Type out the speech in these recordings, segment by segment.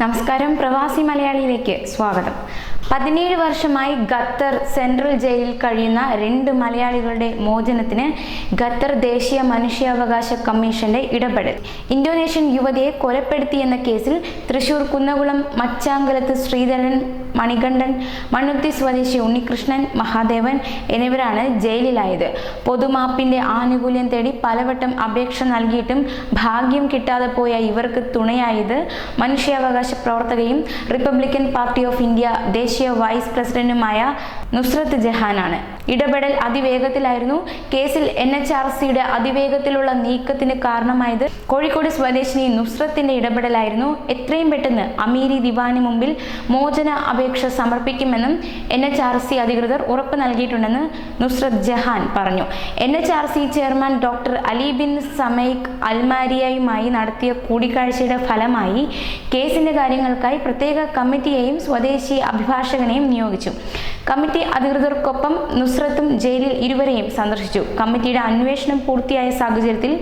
നമസ്കാരം. പ്രവാസി മലയാളിയിലേക്ക് സ്വാഗതം. പതിനേഴ് വർഷമായി ഖത്തർ സെൻട്രൽ ജയിലിൽ കഴിയുന്ന രണ്ട് മലയാളികളുടെ മോചനത്തിന് ഖത്തർ ദേശീയ മനുഷ്യാവകാശ കമ്മീഷന്റെ ഇടപെടൽ. ഇന്തോനേഷ്യൻ യുവതിയെ കൊലപ്പെടുത്തിയെന്ന കേസിൽ തൃശൂർ കുന്നകുളം മച്ചാങ്കലത്ത് ശ്രീധരൻ മണികണ്ഠൻ മണ്ണുത്തി സ്വദേശി ഉണ്ണികൃഷ്ണൻ മഹാദേവൻ എന്നിവരാണ് ജയിലിലായത്. പൊതുമാപ്പിന്റെ ആനുകൂല്യം തേടി പലവട്ടം അപേക്ഷ നൽകിയിട്ടും ഭാഗ്യം കിട്ടാതെ പോയ ഇവർക്ക് തുണയായത് മനുഷ്യാവകാശ പ്രവർത്തകയും റിപ്പബ്ലിക്കൻ പാർട്ടി ഓഫ് ഇന്ത്യ ദേശീയ വൈസ് പ്രസിഡന്റുമായ നുസ്രത്ത് ജഹാനാണ്. ഇടപെടൽ അതിവേഗത്തിലായിരുന്നു. കേസിൽ എൻ എച്ച് ആർ സിയുടെ അതിവേഗത്തിലുള്ള നീക്കത്തിന് കാരണമായത് കോഴിക്കോട് സ്വദേശിനി നുസ്രത്തിന്റെ ഇടപെടലായിരുന്നു. എത്രയും പെട്ടെന്ന് അമീരി ദിവാന് മുമ്പിൽ മോചന അപേക്ഷ സമർപ്പിക്കുമെന്നും എൻ എച്ച് ആർ സി അധികൃതർ ഉറപ്പ് നൽകിയിട്ടുണ്ടെന്ന് നുസ്രത് ജഹാൻ പറഞ്ഞു. N H R C chairman doctor Ali bin Smaikh അൽമാരിയയുമായി നടത്തിയ കൂടിക്കാഴ്ചയുടെ ഫലമായി കേസിന്റെ കാര്യങ്ങൾക്കായി പ്രത്യേക കമ്മിറ്റിയെയും സ്വദേശി അഭിഭാഷകനെയും നിയോഗിച്ചു. കമ്മിറ്റി അധികൃതർക്കൊപ്പം നുസ്രത്തും ജയിലിൽ ഇരുവരെയും സന്ദർശിച്ചു. കമ്മിറ്റിയുടെ അന്വേഷണം പൂർത്തിയായ സാഹചര്യത്തിൽ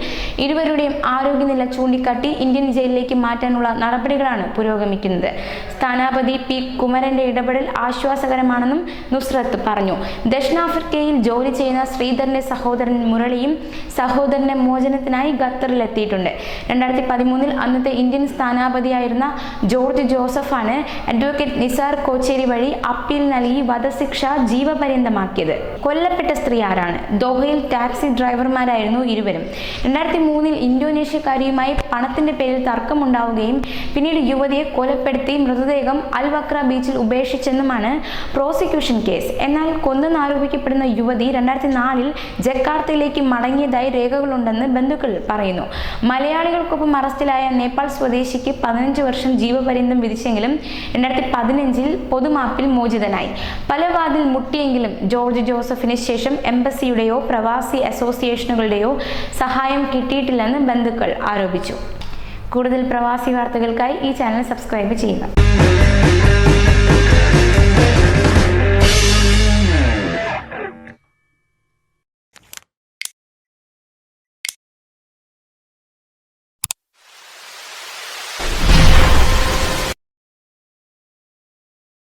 ഇരുവരുടെയും ആരോഗ്യനില ചൂണ്ടിക്കാട്ടി ഇന്ത്യൻ ജയിലിലേക്ക് മാറ്റാനുള്ള നടപടികളാണ് പുരോഗമിക്കുന്നത്. സ്ഥാനാപതി പി കുമരന്റെ ഇടപെടൽ ആശ്വാസകരമാണെന്നും നുസ്രത്ത് പറഞ്ഞു. ദക്ഷിണാഫ്രിക്കയിൽ ജോലി ചെയ്യുന്ന ശ്രീധരന്റെ സഹോദരൻ മുരളിയും സഹോദരന്റെ മോചനത്തിനായി ഖത്തറിലെത്തിയിട്ടുണ്ട്. രണ്ടായിരത്തി പതിമൂന്നിൽ അന്നത്തെ ഇന്ത്യൻ സ്ഥാനാപതിയായിരുന്ന ജോർജ് ജോസഫാണ് അഡ്വക്കേറ്റ് നിസാർ കോച്ചേരി വഴി അപ്പീൽ നൽകി വധശിക്ഷ ജീവപര്യന്തമാക്കിയത്. കൊല്ലപ്പെട്ട സ്ത്രീ ആരാണ്? ദോഹയിൽ ടാക്സി ഡ്രൈവർമാരായിരുന്നു ഇരുവരും. രണ്ടായിരത്തി മൂന്നിൽ ഇന്തോനേഷ്യക്കാരിയുമായി പണത്തിന്റെ പേരിൽ തർക്കമുണ്ടാവുകയും പിന്നീട് യുവതിയെ കൊലപ്പെടുത്തി മൃതദേഹം അൽവക്ര ബീച്ചിൽ ഉപേക്ഷിച്ചെന്നുമാണ് പ്രോസിക്യൂഷൻ കേസ്. എന്നാൽ കൊന്നെന്ന് ആരോപിക്കപ്പെടുന്ന യുവതി രണ്ടായിരത്തി നാലിൽ ജക്കാർത്തയിലേക്ക് മടങ്ങിയതായി രേഖകളുണ്ടെന്ന് ബന്ധുക്കൾ പറയുന്നു. മലയാളികൾക്കൊപ്പം അറസ്റ്റിലായ നേപ്പാൾ സ്വദേശിക്ക് പതിനഞ്ച് വർഷം ജീവപര്യന്തം വിധിച്ചെങ്കിലും രണ്ടായിരത്തി പതിനഞ്ചിൽ പൊതുമാപ്പിൽ മോചിതനായി. പല വാതിൽ മുട്ടിയെങ്കിലും ജോർജ് ജോസഫിന് ശേഷം എംബസിയുടെയോ പ്രവാസി അസോസിയേഷനുകളുടെയോ സഹായം കിട്ടിയിട്ടില്ലെന്ന് ബന്ധുക്കൾ ആരോപിച്ചു. കൂടുതൽ പ്രവാസി വാർത്തകൾക്കായി ഈ ചാനൽ സബ്സ്ക്രൈബ് ചെയ്യുക.